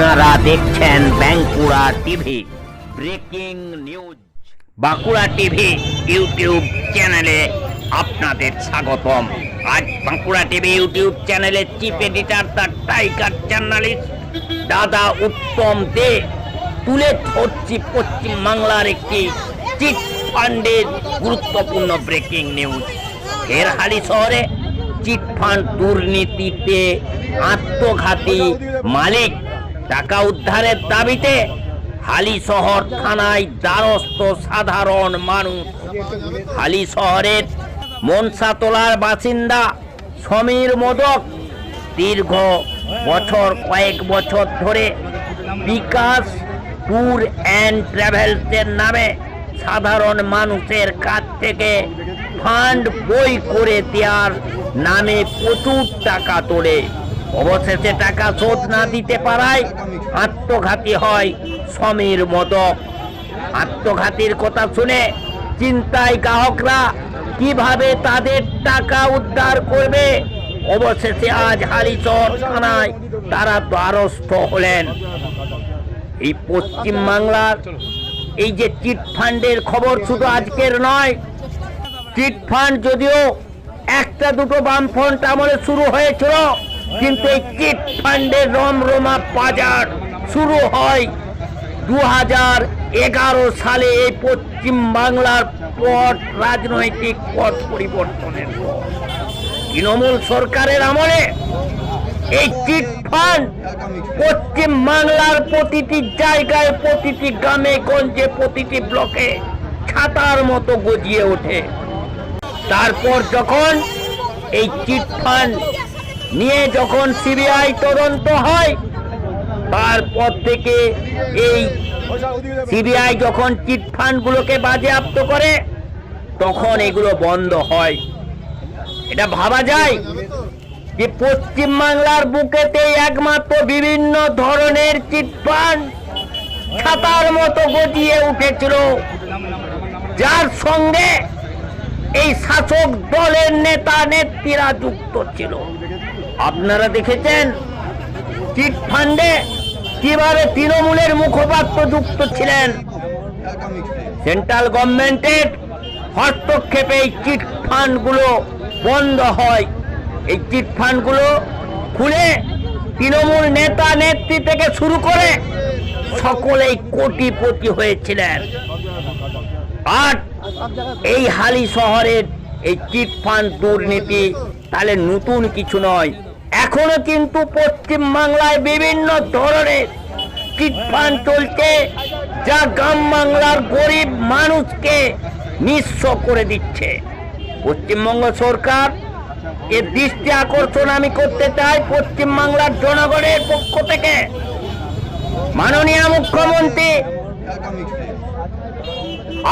আপনারা দেখছেন Bankura TV, breaking news. Bankura TV YouTube চ্যানেলে আপনাদের স্বাগতম। আজ বাঁকুড়া টিভি ইউটিউব চ্যানেলে চিফ এডিটর তার টাইগার জার্নালিস্ট দাদা উত্তম দে তুলে ধরছি পশ্চিম বাংলার একটি চিট ফান্ডের গুরুত্বপূর্ণ ব্রেকিং নিউজ। এরহালি শহরে চিট ফান্ড দুর্নীতিতে আত্মঘাতী মালিক টাকা উদ্ধারের দাবিতে হালি শহর থানায় দ্বারস্থ সাধারণ মানুষ। হালি শহরের মনসাতলার বাসিন্দা সমীর মোদক দীর্ঘ বছর, কয়েক বছর ধরে বিকাশ ট্যুর অ্যান্ড ট্রাভেলসের নামে সাধারণ মানুষের কাছ থেকে ফান্ড বই করে দেওয়ার নামে প্রচুর টাকা তোলে। অবশেষে টাকা শোধ না দিতে পারায় আত্মঘাতী হয় সমীর মদক। আত্মঘাতীর কথা শুনে চিন্তায় গ্রাহকরা কীভাবে তাদের টাকা উদ্ধার করবে? অবশেষে আজ হালিচর থানায় তারা দ্বারস্থ হলেন। এই পশ্চিম বাংলার এই যে চিট ফান্ডের খবর শুধু আজকের নয়, চিট ফান্ড যদিও একটা দুটো বামফ্রন্ট আমলে শুরু হয়েছিল কিন্তু এই চিট ফান্ডের রমরমা বাজার শুরু হয় দু হাজার এগারো সালে এই পশ্চিম বাংলার পট রাজনৈতিক পথ পরিবর্তনের তৃণমূল সরকারের আমলে এই চিট ফান্ড পশ্চিম বাংলার প্রতিটি জায়গায়, প্রতিটি গ্রামে, গঞ্জে, প্রতিটি ব্লকে ছাতার মতো গজিয়ে ওঠে। তারপর যখন এই চিট ফান্ড নিয়ে যখন সিবিআই তদন্ত হয়, তারপর থেকে এই সিবিআই যখন চিট ফান্ডগুলোকে বাজেয়াপ্ত করে, তখন এগুলো বন্ধ হয়। এটা ভাবা যায় যে পশ্চিম বাংলার বুকেতে একমাত্র বিভিন্ন ধরনের চিটফান্ড ছাতার মতো গজিয়ে উঠেছিল। যার সঙ্গে এই শাসক দলের নেতা নেত্রীরা যুক্ত ছিল। আপনারা দেখেছেন, চিট ফান্ডে কীভাবে তৃণমূলের মুখপাত্র যুক্ত ছিলেন। সেন্ট্রাল গভর্নমেন্টের হস্তক্ষেপে এই চিট ফান্ডগুলো বন্ধ হয়। এই চিট ফান্ডগুলো খুলে তৃণমূল নেতা নেত্রী থেকে শুরু করে সকলেই কোটিপতি হয়েছিলেন। আর এই হালি শহরের এই চিট ফান্ড দুর্নীতি তাহলে নতুন কিছু নয়। এখনও কিন্তু পশ্চিম বাংলায় বিভিন্ন ধরনের চিট ফান্ড চলছে যা গ্রাম বাংলার গরিব মানুষকে নিঃস্ব করে দিচ্ছে। পশ্চিমবঙ্গ সরকার এর দৃষ্টি আকর্ষণ আমি করতে চাই পশ্চিম বাংলার জনগণের পক্ষ থেকে। মাননীয় মুখ্যমন্ত্রী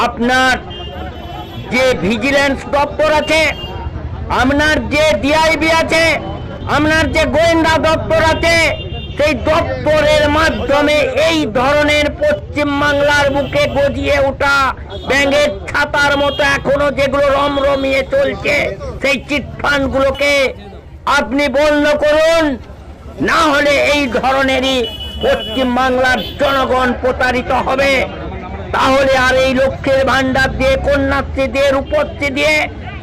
আপনার যে ভিজিলেন্স দপ্তর আছে, আপনার যে ডিআইবি আছে, আপনার যে গোয়েন্দা দপ্তর আছে, সেই দপ্তরের মাধ্যমে এই ধরনের পশ্চিম বাংলার বুকে গজিয়ে ওঠা ব্যাঙের ছাতার মতো এখনও যেগুলো রমরমিয়ে চলছে, সেই চিটফান্ড গুলোকে আপনি বন্ধ করুন। না হলে এই ধরনেরই পশ্চিম বাংলার জনগণ প্রতারিত হবে। তাহলে আর এই লক্ষ্যের ভান্ডার দিয়ে, কন্যাশ্রী দিয়ে, রূপশ্রী দিয়ে,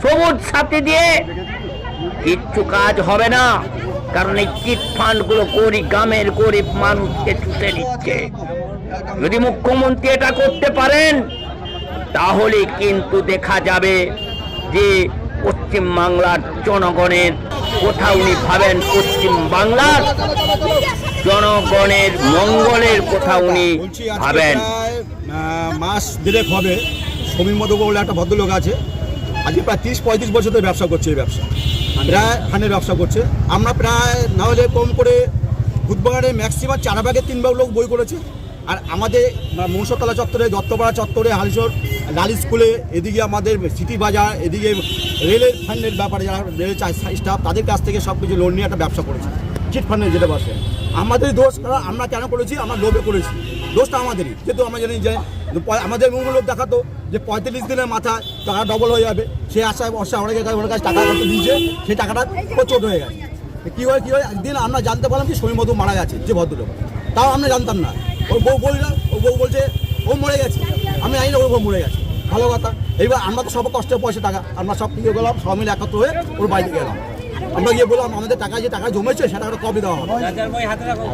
সবুজ সাথী দিয়ে কিচ্ছু কাজ হবে না। কারণ এই চিট ফান্ডগুলো গরিব, গ্রামের গরিব মানুষকে চুষে নিচ্ছে। যদি মুখ্যমন্ত্রী এটা করতে পারেন, তাহলে কিন্তু দেখা যাবে যে পশ্চিম বাংলার জনগণের কোথাও উনি ভাবেন, পশ্চিম বাংলার জনগণের মঙ্গলের কথা উনি ভাবেন। মাস দেড়েক হবে। সমীর মতো বলে একটা ভদ্রলোক আছে। আজকে প্রায় তিরিশ, পঁয়ত্রিশ বছর ধরে ব্যবসা করছে এই ব্যবসা। প্রায় ফানের ব্যবসা করছে। আমরা প্রায় না হলে কম করে বুধবারে ম্যাক্সিমাম চার ভাগের তিন ভাগ লোক বই করেছে। আর আমাদের মনসতলা চত্বরে, দত্তপাড়া চত্বরে হালিশোর লাল স্কুলে, এদিকে আমাদের সিটি বাজার, এদিকে রেলের ফান্ডের ব্যাপারে যারা রেল স্টাফ, তাদের কাছ থেকে সব কিছু লোন নিয়ে একটা ব্যবসা করেছে। চিট ফান্ডের যেটা বসে। আমাদের দোষ আমরা কেন করেছি? আমরা লোভে করেছি। দোষটা আমাদেরই। যেহেতু আমরা জানি যে আমাদের মূল লোক দেখাতো যে পঁয়তাল্লিশ দিনের মাথায় টাকা ডবল হয়ে যাবে। সে আশায় বর্ষা কাছে ওনার কাছে টাকা করতে দিয়েছে। সেই টাকাটা প্রচুর হয়ে গেছে। কী হয় কী হয়? একদিন আমরা জানতে পারলাম যে সমীর মধু মারা গেছে, যে ভদ্রলোক। তাও আমরা জানতাম না। ওর বউ বলল ওর বউ বলছে, ও মরে গেছে। আমি জানি না ওর বউ মরে গেছে। ভালো কথা। এইবার আমরা তো সব কষ্টের পয়সা টাকা। আমরা সব দিয়ে গেলাম সব মিলে একত্র হয়ে ওর বাড়িতে গেলাম। আমরা গিয়ে বললাম আমাদের টাকা যে টাকা জমেছে সেটা একটা কবে দেওয়া হবে?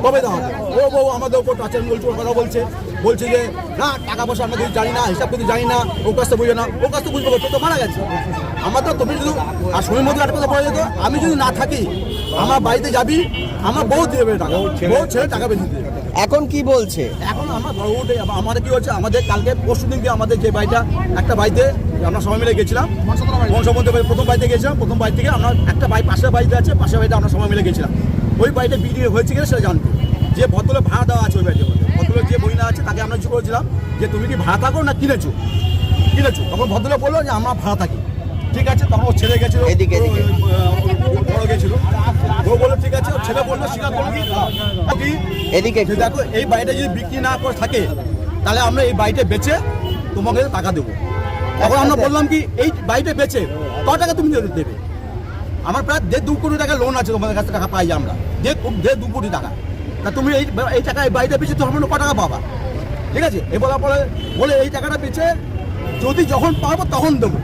কবে দেওয়া হবে? ও বউ আমাদের ওপর টাচের বলছে ওর কথা বলছে। বলছে যে না টাকা পয়সা আমরা কিছু জানি না হিসাব কিন্তু জানি না ও কাছ তো বুঝে না ও কাছ তো বুঝবে তো মারা গেছে। আমার তো তুমি যদি আর সময় মধ্যে একটা কথা পড়ে যেত আমি যদি না থাকি আমার বাড়িতে যাবি আমার বউ দেবে টাকা বউ ছেলে টাকা বেঁধে দেবে। এখন কি বলছে? এখন আমরা উঠে আমাদের কি হচ্ছে? আমাদের কালকে পরশু দিনকে আমাদের যে বাড়িটা একটা বাড়িতে আমরা সবাই মিলে গেছিলাম। বংশবন্ধু প্রথম বাড়িতে গেছিলাম প্রথম বাড়ি থেকে আমরা একটা বাড়ি পাশের বাড়িতে আছে পাশের বাড়িতে আমরা সবাই মিলে গেছিলাম। ওই বাড়িটা বিক্রি হয়েছে কিনা সেটা জানতে। যে ভদ্রলোক ভাড়া দেওয়া আছে ওই বাড়িতে ভদ্রলোক যে বইনা আছে তাকে আমরা করেছিলাম যে তুমি কি ভাড়া থাকো না কিনেছো? কিনেছো। তখন ভদ্রলোক বলল যে আমরা ভাড়া থাকি। ঠিক আছে তখন ও ছেলে গেছিল। এদিকে। গেছিল। ও বলল ঠিক আছে ছেলে বলল স্বীকার করল কি কি এদিকে দেখো এই বাড়িটা যদি বিক্রি না করে থাকে তাহলে আমরা এই বাড়িটা বেচে তোমাকে টাকা দেবো। তখন আমরা বললাম কি এই বাড়িটা বেচে ক টাকা তুমি দেবে? আমার প্রায় দেড় দু কোটি টাকা লোন আছে তোমাদের কাছে টাকা পাই আমরা। দেড় দেড় দু কোটি টাকা। তা তুমি এই এই টাকা এই বাড়িটা বেচে তোমার ক টাকা পাবা? ঠিক আছে? এ বলার পরে বলে এই টাকাটা বেচে যদি যখন পাবো তখন দেবো।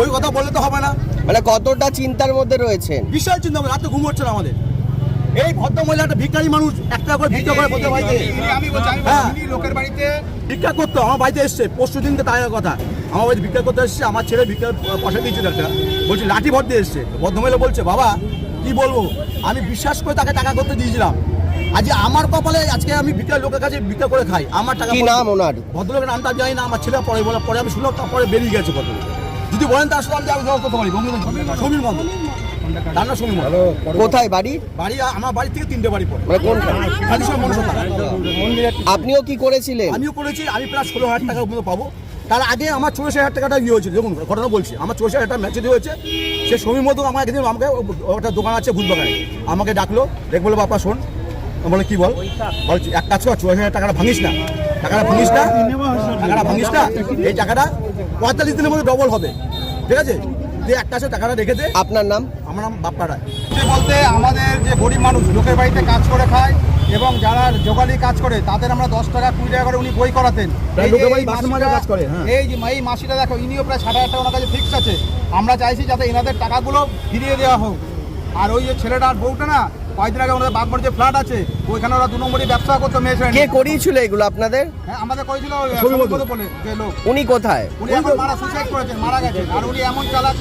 ওই কথা বললে তো হবে না। মানে কতটা চিন্তার মধ্যে রয়েছেন? বিশাল চিন্তা রাতে ঘুম হচ্ছে না আমাদের। এই ভদ্র মহিলা একটা ভিখারি মানুষ একটা করে ভিক্ষা করে বলতে বাড়িতে। আমি বলছি হ্যাঁ। লোকের বাড়িতে ভিক্ষা করতো আমার বাড়িতে এসছে পরশু দিনকে তাই কথা। আমার বাড়িতে ভিক্ষা করতে এসছে আমার ছেলে ভিক্ষা পয়সা দিয়েছিল একটা। বলছি লাঠি ভর দিয়ে এসছে। ভদ্রমহিলা বলছে বাবা কি বলব? আমি বিশ্বাস করে তাকে টাকা করতে দিয়েছিলাম। আজ আমার কপালে আজকে আমি ভিক্ষা লোকের কাছে ভিক্ষা করে খাই। আমার টাকা কি নাম ওনার? ভদ্রলোকের নামটা জানি না আমার ছেলে পরে বলে পরে আমি শুনলাম তারপরে বেরিয়ে গেছে ভদ্রলোক। যদি বলেন তার সাথে আমি জবাব করতে পারি। সমীর মন্দির সমীর কোথায় বাড়ি? বাড়ি আমার বাড়ি থেকে তিনটে বাড়ি পড়ে। মানে আপনিও কি করেছিলেন? আমিও করেছি আমি প্রায় ষোলো হাজার টাকার মতো পাবো। তার আগে আমার চৌরাশি হাজার টাকাটা ইয়ে হয়েছিল দেখুন ঘটনা বলছি। আমার চৌরাশি হাজার টাকা ম্যাচুরি হয়েছে সে সমীর মতো আমাকে একদিন আমাকে একটা দোকান আছে ভুলবাগানে আমাকে ডাকলো দেখ বলে বাপা শোন। বলে কি বল? বলছি এক কাজ কর চৌরাশি হাজার টাকাটা ভাঙিস না। টাকাটা ভাঙিস না? টাকাটা ভাঙিস না? এই টাকাটা পঁয়তাল্লিশ দিনের মধ্যে ডবল হবে। ঠিক আছে? তুই একটা আছে টাকাটা রেখে দে। আপনার নাম? আমার নাম বাপ্পা রায়। যে বলতে আমাদের যে গরিব মানুষ লোকের বাড়িতে কাজ করে খায় এবং যারা জোগালি কাজ করে তাদের আমরা দশ টাকা কুড়ি টাকা করে উনি বই করাতেন। এই যে হ্যাঁ। এই যে এই মাসিটা দেখো ইনিও প্রায় ষাট হাজার টাকা ওনার কাছে ফিক্স আছে। আমরা চাইছি যাতে এনাদের টাকাগুলো ফিরিয়ে দেওয়া হোক। আর ওই যে ছেলেটার বউটা না কয়েকদিন আগে ওনাদের বাগমার যে ফ্ল্যাট আছে ওইখানে ওরা দু নম্বরই ব্যবসা করতো মেয়ে ছেলে কে করিয়েছিল এগুলো আপনাদের? হ্যাঁ আমাদের করেছিল সৌমিবদ। সৌমিবদ বলে যে লোক। উনি কোথায়? উনি এখন মারা সুসাইড করেছেন মারা গেছেন আর উনি এমন চালাক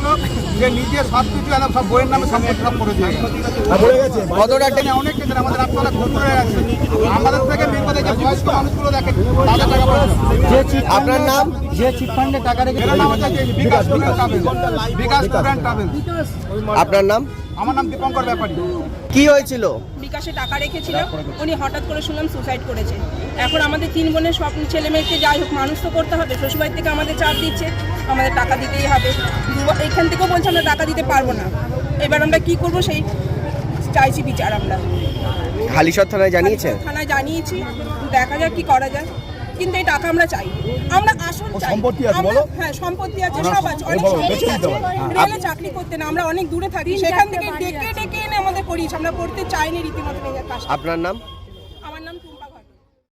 যে নিজের সব কিছু একদম সব বইয়ের নামে সম্পত্তি সব করে দিয়ে গেছে। কতটা এখানে অনেক ক্ষেত্রে আমাদের রাস্তাটা ক্ষতি হয়ে গেছে আমাদের থেকে কথা যে বয়স্ক মানুষগুলো দেখেন তাদের টাকা পয়সা আপনার নাম? যে চিটফান্ডে টাকা রেখে নাম হচ্ছে Bikash student travel. Bikash student travel. আপনার নাম? আমার নাম দীপঙ্কর ব্যাপারী। কি হয়েছিল? বিকাশে টাকা রেখেছিল উনি হঠাৎ করে শুনলাম সুসাইড করেছে। এখন আমাদের তিন বোনের সব ছেলে মেয়েকে যাই হোক মানুষ তো করতে হবে শ্বশুরবাড়ি থেকে আমাদের চাপ দিচ্ছে আমাদের টাকা দিতেই হবে। এখান থেকেও বলছে আমরা টাকা দিতে পারব না। এবার আমরা কি করব সেই চাইছি বিচার আমরা। হালিশর থানায় জানিয়েছেন থানায় জানিয়েছি দেখা যাক কি করা যায়। কিন্তু এই টাকা আমরা চাই। আমরা আসল চাই। সম্পত্তি আছে বলো? হ্যাঁ সম্পত্তি আছে সব আছে। অনেক সম্পত্তি আছে। হবে। হ্যাঁ। রেলে চাকরি করতে না আমরা অনেক দূরে থাকি। সেখান থেকে ডেকে ডেকে এনে আমাদের পড়িয়েছে। আমরা পড়তে চাইনি রীতিমতো নিজের আপনার নাম?